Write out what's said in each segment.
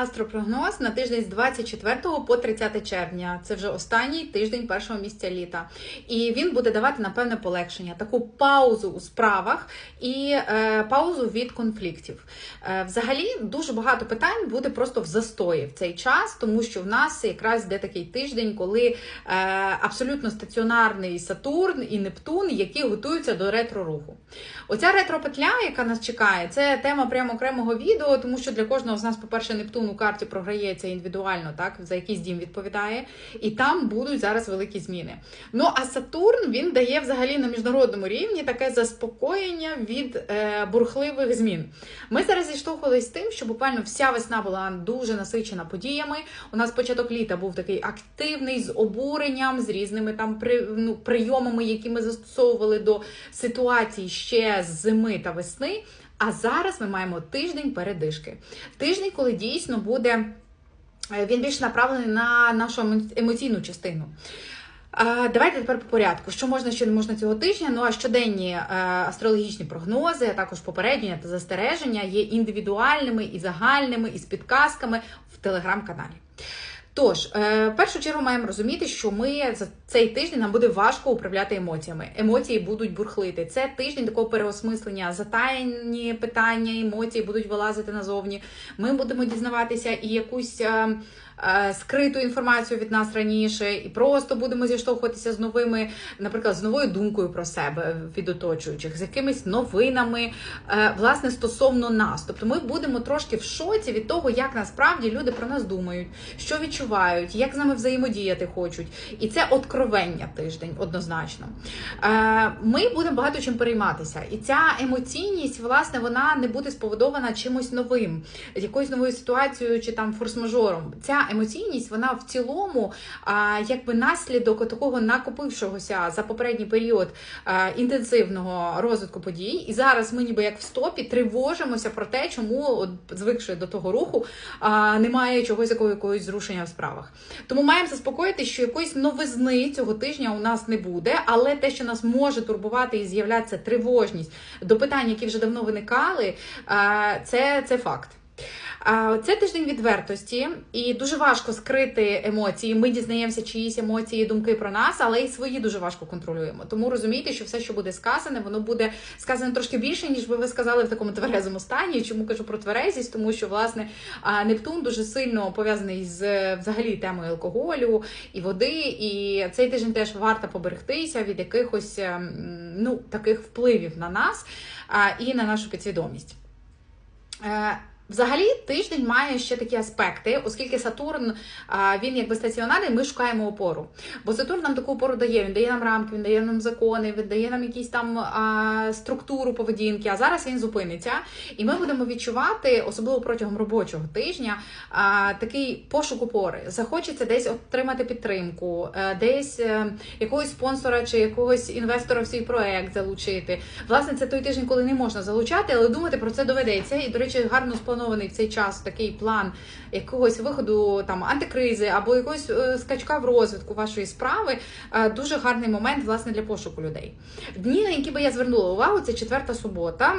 Астропрогноз на тиждень з 24 по 30 червня. Це вже останній тиждень першого місяця літа. І він буде давати напевне полегшення, таку паузу у справах і е, паузу від конфліктів. Е, взагалі, дуже багато питань буде просто в застої в цей час, тому що в нас якраз йде такий тиждень, коли е, абсолютно стаціонарний Сатурн і Нептун, які готуються до ретро-руху. Оця ретро-петля, яка нас чекає, це тема прямо окремого відео, тому що для кожного з нас, по-перше, Нептун у карті програється індивідуально, так за якийсь дім відповідає, і там будуть зараз великі зміни. Ну а Сатурн він дає взагалі на міжнародному рівні таке заспокоєння від е, бурхливих змін. Ми зараз зіштовхувалися з тим, що буквально вся весна була дуже насичена подіями. У нас початок літа був такий активний з обуренням, з різними там при, ну, прийомами, які ми застосовували до ситуації ще з зими та весни. А зараз ми маємо тиждень передишки. Тиждень, коли дійсно буде е, він більш направлений на нашу емоційну частину. Давайте тепер по порядку. Що можна, що не можна цього тижня? Ну а щоденні е, астрологічні прогнози, а також попередження та застереження є індивідуальними і загальними, і з підказками в телеграм-каналі. Тож, е, в першу чергу маємо розуміти, що ми за цей тиждень нам буде важко управляти емоціями. Емоції будуть бурхлити. Це тиждень такого переосмислення, затаєні питання, емоції будуть вилазити назовні. Ми будемо дізнаватися і якусь. е, е, Скриту інформацію від нас раніше, і просто будемо зіштовхуватися з новими, наприклад, з новою думкою про себе від оточуючих, з якимись новинами, е, власне, стосовно нас. Тобто ми будемо трошки в шоці від того, як насправді люди про нас думають, що відчувають, як з нами взаємодіяти хочуть. І це откровення тиждень однозначно. Е, Ми будемо багато чим перейматися. І ця емоційність, власне, вона не буде споводована чимось новим, якоюсь новою ситуацією чи там форс-мажором. Ця емоційність, вона в цілому, якби наслідок такого накопившогося за попередній період а, інтенсивного розвитку подій. І зараз ми, ніби як в стопі, тривожимося про те, чому, от, звикши до того руху, немає чогось якого якогось зрушення справах. Тому маємо заспокоїти, що якоїсь новизни цього тижня у нас не буде, але те, що нас може турбувати і з'являтися тривожність до питань, які вже давно виникали, це, це факт. Це тиждень відвертості, і дуже важко скрити емоції. Ми дізнаємося чиїсь емоції, думки про нас, але і свої дуже важко контролюємо. Тому розумійте, що все, що буде сказане, воно буде сказане трошки більше, ніж би ви сказали в такому тверезому стані. Чому кажу про тверезість? Тому що власне Нептун дуже сильно пов'язаний з е, взагалі темою алкоголю і води. І цей тиждень теж варто поберегтися від якихось ем, ну таких впливів на нас і на нашу підсвідомість. Взагалі, тиждень має ще такі аспекти, оскільки Сатурн він якби стаціонарний, ми шукаємо опору. Бо Сатурн нам таку опору дає. Він дає нам рамки, він дає нам закони, він дає нам якісь там а, структуру поведінки. А зараз він зупиниться, і ми будемо відчувати, особливо протягом робочого тижня, а, такий пошук опори. Захочеться десь отримати підтримку, е, десь е, якогось спонсора чи якогось інвестора в свій проект залучити. Власне, це той тиждень, коли не можна залучати, але думати про це доведеться. І, до речі, гарно спланований в цей час такий план якогось виходу там антикризи або якогось е, скачка в розвитку вашої справи. е, Дуже гарний момент власне для пошуку людей. Дні, на які би я звернула увагу, це четверта субота.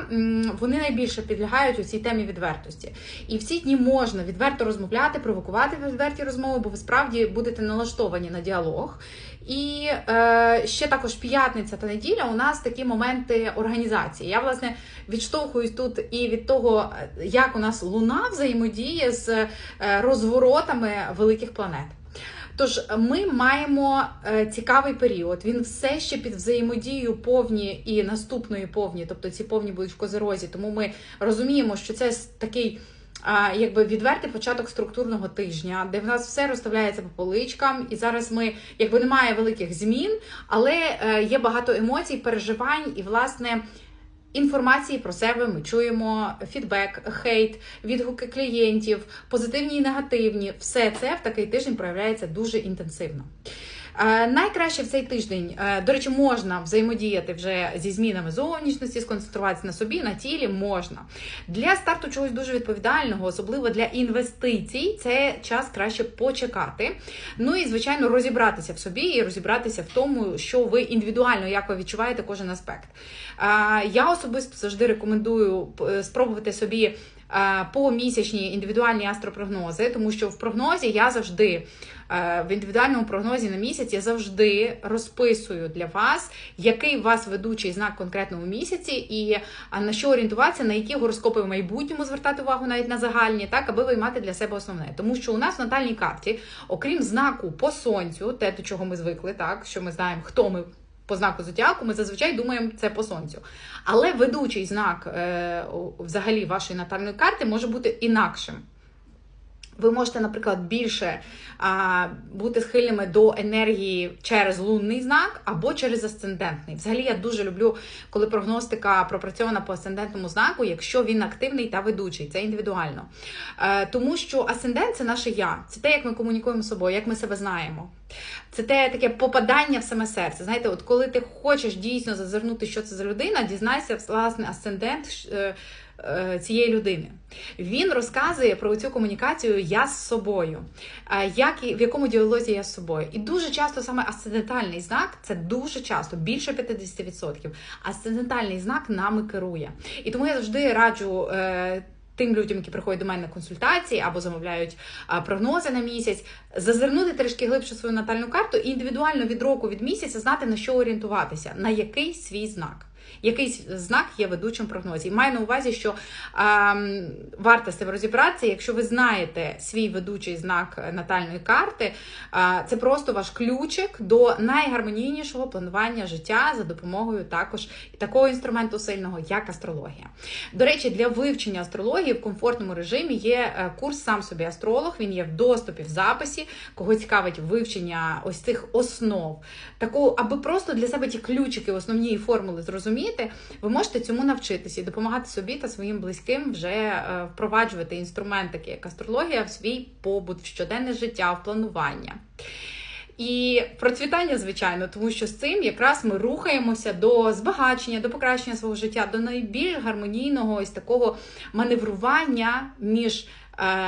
Вони найбільше підлягають у цій темі відвертості. І в ці дні можна відверто розмовляти, провокувати відверті розмови, бо ви справді будете налаштовані на діалог. І е, ще також п'ятниця та неділя у нас такі моменти організації. Я власне відштовхуюсь тут і від того, е, як у нас луна взаємодіє з е, розворотами великих планет. Тож ми маємо е, цікавий період. Він все ще під взаємодією повні і наступної повні, тобто ці повні будуть в козерозі. Тому ми розуміємо, що це такий. Якби відвертий початок структурного тижня, де в нас все розставляється по поличкам, і зараз ми, якби немає великих змін, але е, є багато емоцій, переживань і власне. Інформації про себе ми чуємо фідбек, хейт, відгуки клієнтів, позитивні і негативні. Все це в такий тиждень проявляється дуже інтенсивно. Е, Найкраще в цей тиждень, е, до речі, можна взаємодіяти вже зі змінами зовнішності, сконцентруватися на собі, на тілі можна. Для старту чогось дуже відповідального, особливо для інвестицій, це час краще почекати. Ну і, звичайно, розібратися в собі і розібратися в тому, що ви індивідуально, як ви відчуваєте кожен аспект. Е, Я особисто завжди рекомендую спробувати собі помісячні індивідуальні астропрогнози, тому що в прогнозі я завжди. е, В індивідуальному прогнозі на місяць я завжди розписую для вас, який у вас ведучий знак конкретному місяці, і на що орієнтуватися, на які гороскопи в майбутньому звертати увагу навіть на загальні, так аби виймати для себе основне. Тому що у нас в натальній карті, окрім знаку по сонцю, те до чого ми звикли, так що ми знаємо, хто ми. По знаку зодіаку ми зазвичай думаємо це по сонцю. Але ведучий знак е, взагалі вашої натальної карти може бути інакшим. Ви можете, наприклад, більше а, бути схильними до енергії через лунний знак або через асцендентний. Взагалі, я дуже люблю, коли прогностика пропрацьована по асцендентному знаку, якщо він активний та ведучий, це індивідуально. Е, тому що асцендент це наше я, це те, як ми комунікуємо з собою, як ми себе знаємо. Це те таке попадання в саме серце. Знаєте, от коли ти хочеш дійсно зазирнути, що це за людина, дізнайся, власне, асцендент. е, е, Цієї людини він розказує про цю комунікацію я з собою, е, як і в якому діалозі я з собою. І дуже часто саме асцендентальний знак це дуже часто, більше 50%. Асцендентальний знак нами керує. І тому я завжди раджу. Тим людям, які приходять до мене на консультації або замовляють прогнози на місяць, зазирнути трішки глибше свою натальну карту і індивідуально від року від місяця знати на що орієнтуватися, на який свій знак. Якийсь знак є ведучим прогнозі. І маю на увазі, що а, варто з цим розібратися, якщо ви знаєте свій ведучий знак натальної карти, а, це просто ваш ключик до найгармонійнішого планування життя за допомогою також такого інструменту сильного, як астрологія. До речі, для вивчення астрології в комфортному режимі є е, курс сам собі астролог. Він є в доступі в записі, кого цікавить вивчення ось цих основ. Таку, аби просто для себе ті ключики, основні формули зрозуміти, ви можете цьому навчитися і допомагати собі та своїм близьким вже е, впроваджувати інструмент, такий як астрологія, в свій побут, в щоденне життя, в планування. І процвітання, звичайно, тому що з цим якраз ми рухаємося до збагачення, до покращення свого життя, до найбільш гармонійного ось такого маневрування між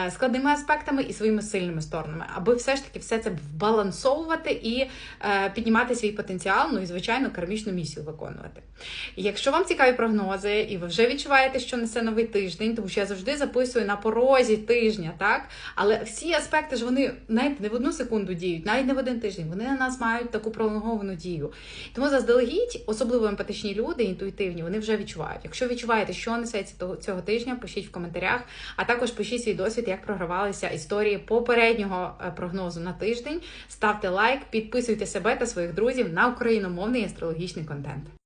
складними аспектами і своїми сильними сторонами, аби все ж таки все це вбалансовувати і е, піднімати свій потенціал, ну і звичайно кармічну місію виконувати. І якщо вам цікаві прогнози, і ви вже відчуваєте, що несе новий тиждень, тому що я завжди записую на порозі тижня, так але всі аспекти ж вони навіть не в одну секунду діють, навіть не в один тиждень. Вони на нас мають таку пролонговану дію. Тому заздалегідь, особливо емпатичні люди, інтуїтивні, вони вже відчувають. Якщо відчуваєте, що несеться цього тижня, пишіть в коментарях, а також пишіть свій досвід, як програвалися історії попереднього е, прогнозу на тиждень. Ставте лайк, підписуйте себе та своїх друзів на україномовний астрологічний контент.